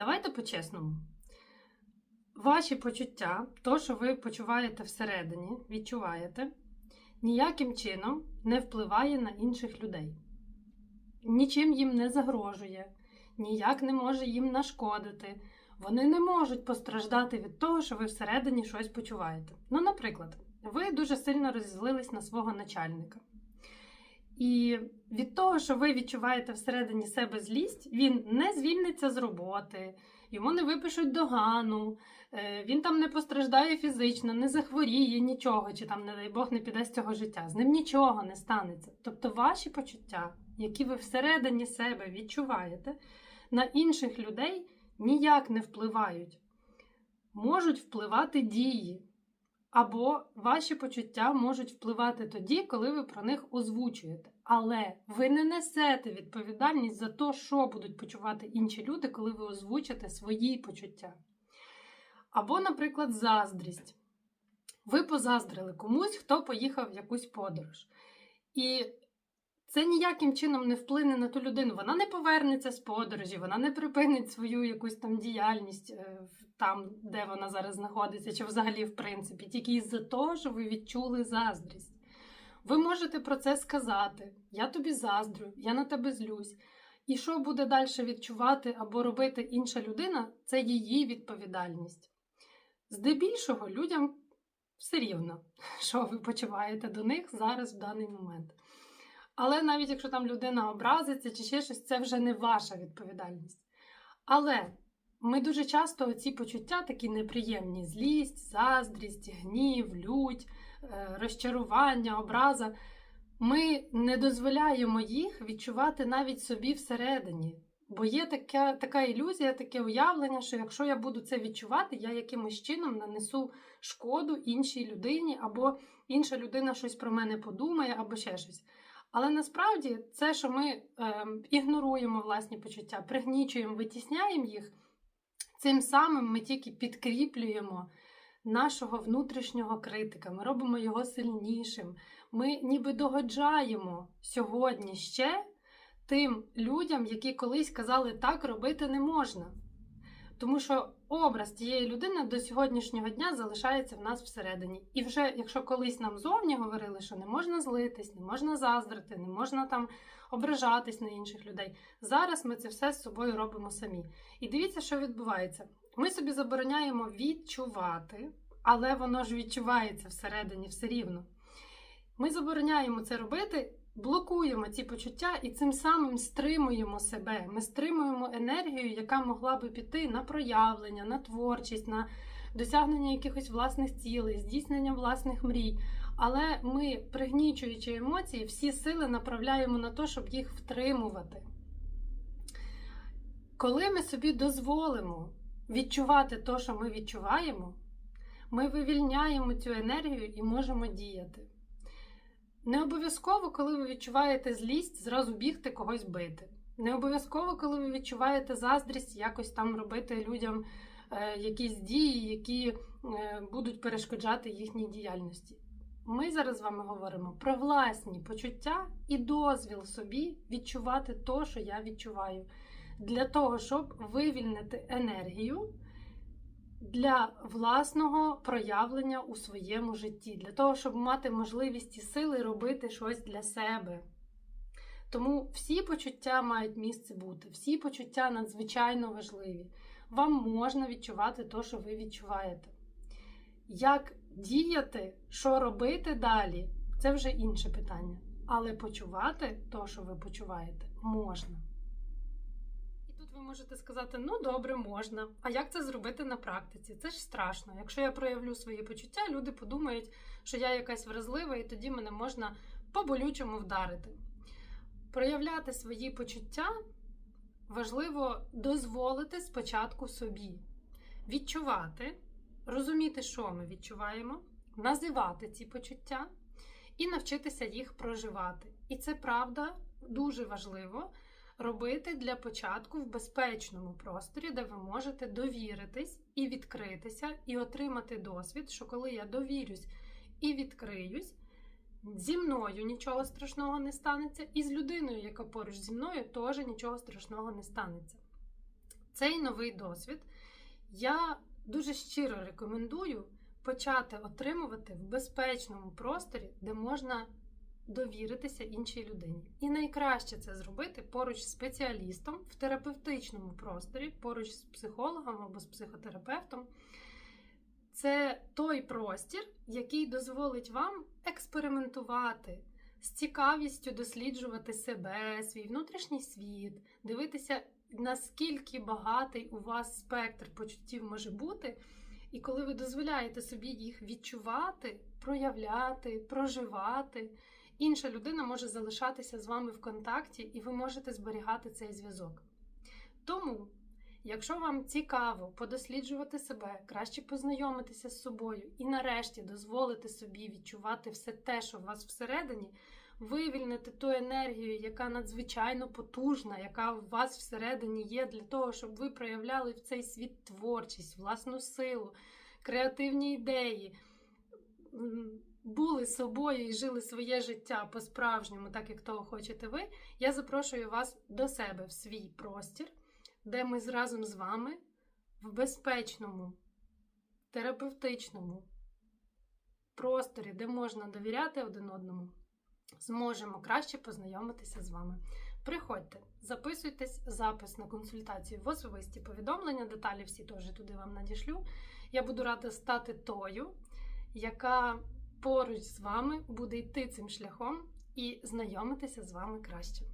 Давайте по-чесному. Ваші почуття, то, що ви почуваєте всередині, відчуваєте, ніяким чином не впливає на інших людей. Нічим їм не загрожує, ніяк не може їм нашкодити. Вони не можуть постраждати від того, що ви всередині щось почуваєте. Ну, наприклад, ви дуже сильно розізлились на свого начальника. І від того, що ви відчуваєте всередині себе злість, він не звільниться з роботи, йому не випишуть догану, е, він там не постраждає фізично, не захворіє нічого, чи там, не дай Бог, не піде з цього життя. З ним нічого не станеться. Тобто ваші почуття, які ви всередині себе відчуваєте, на інших людей ніяк не впливають. Можуть впливати дії. Або ваші почуття можуть впливати тоді, коли ви про них озвучуєте. Але ви не несете відповідальність за те, що будуть почувати інші люди, коли ви озвучите свої почуття. Або, наприклад, заздрість. Ви позаздрили комусь, хто поїхав в якусь подорож. І це ніяким чином не вплине на ту людину. Вона не повернеться з подорожі, вона не припинить свою якусь там діяльність е, там, де вона зараз знаходиться, чи взагалі, в принципі, тільки із-за того, що ви відчули заздрість. Ви можете про це сказати: я тобі заздрю, я на тебе злюсь. І що буде далі відчувати або робити інша людина, це її відповідальність. Здебільшого людям все рівно, що ви почуваєте до них зараз в даний момент. Але навіть якщо там людина образиться чи ще щось, це вже не ваша відповідальність. Але ми дуже часто ці почуття, такі неприємні: злість, заздрість, гнів, лють, е, розчарування, образа. Ми не дозволяємо їх відчувати навіть собі всередині. Бо є така така ілюзія, таке уявлення, що якщо я буду це відчувати, я якимось чином нанесу шкоду іншій людині, або інша людина щось про мене подумає, або ще щось. Але насправді це, що ми е, ігноруємо власні почуття, пригнічуємо, витісняємо їх, цим самим ми тільки підкріплюємо нашого внутрішнього критика, ми робимо його сильнішим. Ми ніби догоджаємо сьогодні ще тим людям, які колись казали, так робити не можна. Тому що образ тієї людини до сьогоднішнього дня залишається в нас всередині. І вже якщо колись нам зовні говорили, що не можна злитись, не можна заздрити, не можна там ображатись на інших людей, зараз ми це все з собою робимо самі. І дивіться, що відбувається. Ми собі забороняємо відчувати, але воно ж відчувається всередині все рівно. Ми забороняємо це робити блокуємо ці почуття і цим самим стримуємо себе. Ми стримуємо енергію, яка могла би піти на проявлення, на творчість, на досягнення якихось власних цілей, здійснення власних мрій. Але ми, пригнічуючи емоції, всі сили направляємо на те, щоб їх втримувати. Коли ми собі дозволимо відчувати те, що ми відчуваємо, ми вивільняємо цю енергію і можемо діяти. Не обов'язково, коли ви відчуваєте злість, зразу бігти когось бити. Не обов'язково, коли ви відчуваєте заздрість, якось там робити людям е, якісь дії, які е, будуть перешкоджати їхній діяльності. Ми зараз з вами говоримо про власні почуття і дозвіл собі відчувати те, що я відчуваю, для того, щоб вивільнити енергію для власного проявлення у своєму житті, для того, щоб мати можливість і сили робити щось для себе. Тому всі почуття мають місце бути, всі почуття надзвичайно важливі. Вам можна відчувати те, що ви відчуваєте. Як діяти, що робити далі це вже інше питання. Але почувати те, що ви почуваєте, можна ви можете сказати, ну добре, можна. А як це зробити на практиці? Це ж страшно. Якщо я проявлю свої почуття, люди подумають, що я якась вразлива, і тоді мене можна по-болючому вдарити. Проявляти свої почуття важливо дозволити спочатку собі відчувати, розуміти, що ми відчуваємо, називати ці почуття і навчитися їх проживати. І це правда дуже важливо робити для початку в безпечному просторі, де ви можете довіритись і відкритися, і отримати досвід, що коли я довірюсь і відкриюсь, зі мною нічого страшного не станеться, і з людиною, яка поруч зі мною, теж нічого страшного не станеться. цей новий досвід я дуже щиро рекомендую почати отримувати в безпечному просторі, де можна довіритися іншій людині. І найкраще це зробити поруч з спеціалістом в терапевтичному просторі, поруч з психологом або з психотерапевтом. Це той простір, який дозволить вам експериментувати, з цікавістю досліджувати себе, свій внутрішній світ, дивитися, наскільки багатий у вас спектр почуттів може бути. І коли ви дозволяєте собі їх відчувати, проявляти, проживати, інша людина може залишатися з вами в контакті, і ви можете зберігати цей зв'язок. Тому, якщо вам цікаво подосліджувати себе, краще познайомитися з собою і нарешті дозволити собі відчувати все те, що у вас всередині, вивільнити ту енергію, яка надзвичайно потужна, яка у вас всередині є, для того, щоб ви проявляли в цей світ творчість, власну силу, креативні ідеї, були собою і жили своє життя по-справжньому, так як того хочете ви. Я запрошую вас до себе в свій простір, де ми разом з вами в безпечному, терапевтичному просторі, де можна довіряти один одному зможемо краще познайомитися з вами. Приходьте, записуйтесь, запис на консультацію в особисті повідомлення, деталі всі теж туди вам надішлю. Я буду рада стати тою, яка поруч з вами буде йти цим шляхом і знайомитися з вами краще.